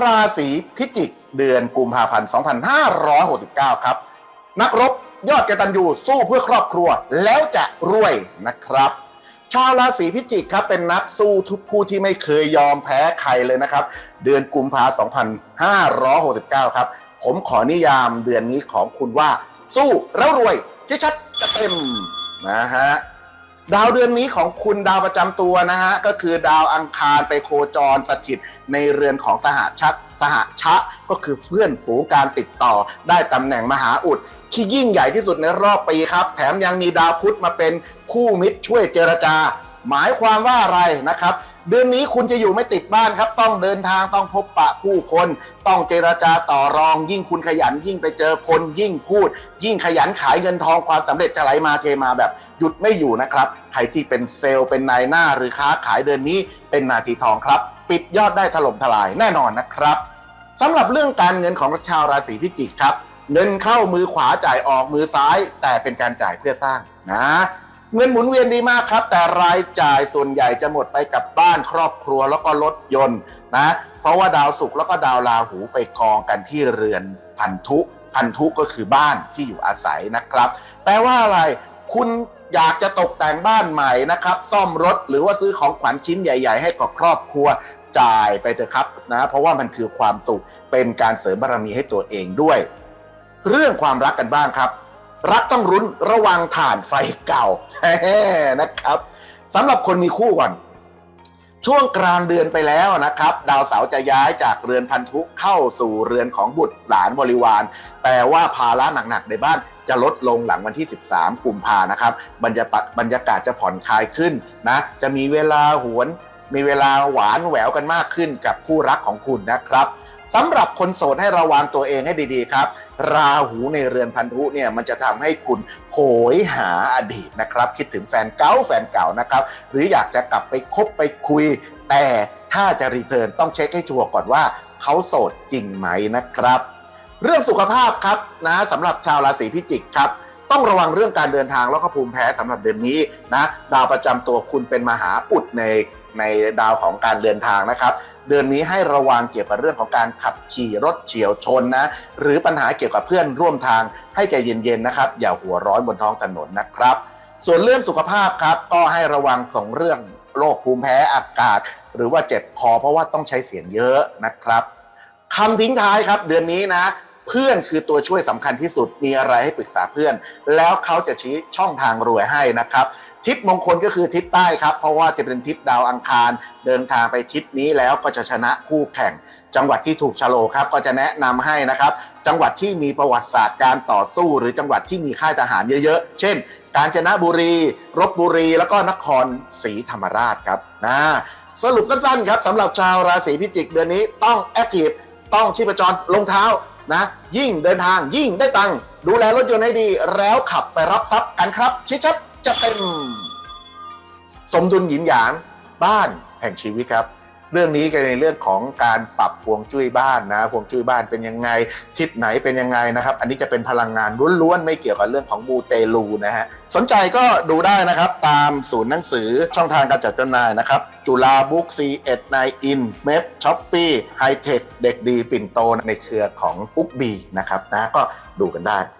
ราศีพิจิกเดือนกุมภาพันธ์2569 ครับ นักรบยอดกตัญญูสู้เพื่อครอบครัวแล้วจะรวยนะครับ ชาวราศีพิจิกครับเป็นนักสู้ทุกผู้ที่ไม่เคยยอมแพ้ใครเลยนะครับ เดือนกุมภาพันธ์2569 ครับ ผมขอนิยามเดือนนี้ของคุณว่า สู้แล้วรวยชัดๆจะเต็มนะฮะ ดาวเดือนนี้ของคุณดาวประจำตัวนะฮะก็คือดาวอังคารไปโคจรสถิตในเรือนของสหชัดสหชะก็คือเพื่อนฝูงการติดต่อ ได้ตำแหน่งมหาอุด ที่ยิ่งใหญ่ที่สุดในรอบปีครับ แถมยังมีดาวพุธมาเป็นคู่มิตรช่วยเจรจา หมายความว่าอะไรนะครับ เดือนนี้คุณจะอยู่ไม่ติดบ้านครับ ต้องเดินทางต้องพบปะผู้คน ต้องเจรจาต่อรอง ยิ่งคุณขยัน ยิ่งไปเจอคนยิ่งพูด ยิ่งขยันขายเงินทองความสำเร็จจะไหลมาเทมาแบบหยุดไม่อยู่นะครับใครที่เป็นเซลล์เป็นนายหน้าหรือค้าขายเดือนนี้เป็นนาทีทองครับ ปิดยอดได้ถล่มทลายแน่นอนนะครับสำหรับเรื่องการเงินของชาวราศีพิจิกครับ เงินเข้ามือขวาจ่ายออกมือซ้าย แต่เป็นการจ่ายเพื่อสร้างนะ เงินหมุนเวียนดีมากครับ แต่รายจ่ายส่วนใหญ่จะหมดไปกับบ้านครอบครัวแล้วก็รถยนต์นะ เพราะว่าดาวศุกร์แล้วก็ดาวราหูไปกองกันที่เรือนพันธุ พันธุก็คือบ้านที่อยู่อาศัยนะครับ แปลว่าอะไรคุณอยากจะตกแต่งบ้านใหม่นะครับ ซ่อมรถหรือว่าซื้อของขวัญชิ้นใหญ่ ๆ ให้กับครอบครัวจ่ายไปเถอะครับนะเพราะว่ามันคือความสุขเป็นการเสริมบารมีให้ตัวเองด้วย เรื่องความรักกันบ้างครับ รักต้องรุ้นระวังถ่านไฟเก่านะครับสำหรับคนมีคู่ก่อน ช่วงกลางเดือนไปแล้วนะครับ ดาวเสาร์จะย้ายจากเรือนพันธุเข้าสู่เรือนของบุตรหลานบริวาร แปลว่าภาระหนักๆในบ้านจะลดลงหลังวันที่ 13 กุมภานะครับ บรรยากาศบรรยากาศจะผ่อนคลายขึ้นนะ จะมีเวลาหวน มีเวลาหวานแหววกันมากขึ้นกับคู่รักของคุณนะครับ สำหรับคนโสดให้ระวังตัวเองให้ดีๆครับ ราหูในเรือนพันธุเนี่ยมันจะทำให้คุณโหยหาอดีตนะครับ คิดถึงแฟนเก่าแฟนเก่านะครับ หรืออยากจะกลับไปคบไปคุย แต่ถ้าจะรีเทิร์นต้องเช็คให้ชัวร์ก่อนว่าเขาโสดจริงไหมนะครับ เรื่องสุขภาพครับนะสำหรับชาวราศีพิจิกครับ ต้องระวังเรื่องการเดินทางแล้วก็ภูมิแพ้สำหรับเดือนนี้นะดาวประจำตัวคุณเป็นมหาอุดในในดาวของการเดินทางนะครับ เดือนนี้ให้ระวังเกี่ยวกับเรื่องของการขับขี่รถเฉียวชนนะ หรือปัญหาเกี่ยวกับเพื่อนร่วมทางให้ใจเย็นๆนะครับ อย่าหัวร้อนบนท้องถนนนะครับ ส่วนเรื่องสุขภาพครับก็ให้ระวังของเรื่องโรคภูมิแพ้อากาศ หรือว่าเจ็บคอเพราะว่าต้องใช้เสียงเยอะนะครับคำทิ้งท้ายครับเดือนนี้นะ เพื่อนคือตัวช่วยสำคัญที่สุดมีอะไรให้ปรึกษาเพื่อน แล้วเขาจะชี้ช่องทางรวยให้นะครับ ทิศมงคลก็คือทิศใต้ครับ เพราะว่าจะเป็นทิศดาวอังคาร เดินทางไปทิศนี้แล้วก็จะชนะคู่แข่ง จังหวัดที่ถูกชะโลครับก็จะแนะนำให้นะครับ จังหวัดที่มีประวัติศาสตร์การต่อสู้หรือจังหวัดที่มีค่ายทหารเยอะๆ เช่น กาญจนบุรีรบบุรี แล้วก็นครศรีธรรมราชครับนะสรุปสั้นๆครับสำหรับชาวราศีพิจิกเดือนนี้ต้องแอคทีฟต้องชีพจรลงเท้า นะ ยิ่งเดินทางยิ่งได้ตังค์ดูแลรถยนต์ให้ดี แล้วขับไปรับทรัพย์กันครับ ชิชัดจะเต็ม สมดุลหยินหยางบ้านแห่งชีวิตครับ เรื่องนี้ก็ในเรื่องของการปรับพวงจุ้ยบ้านนะพวงจุ้ยบ้านเป็นยังไงทิศไหนเป็นยังไงนะครับ อันนี้จะเป็นพลังงานล้วนๆไม่เกี่ยวกับเรื่องของบูเตลูนะฮะสนใจก็ดูได้นะครับตามศูนย์หนังสือช่องทางการจัดจำหน่ายนะครับ จุฬาบุ๊กซีเอ็ดไนอินเมฟช้อปปี้ไฮเทคเด็กดีปิ่นโตในเครือของอุ๊กบีนะครับนะก็ดูกันได้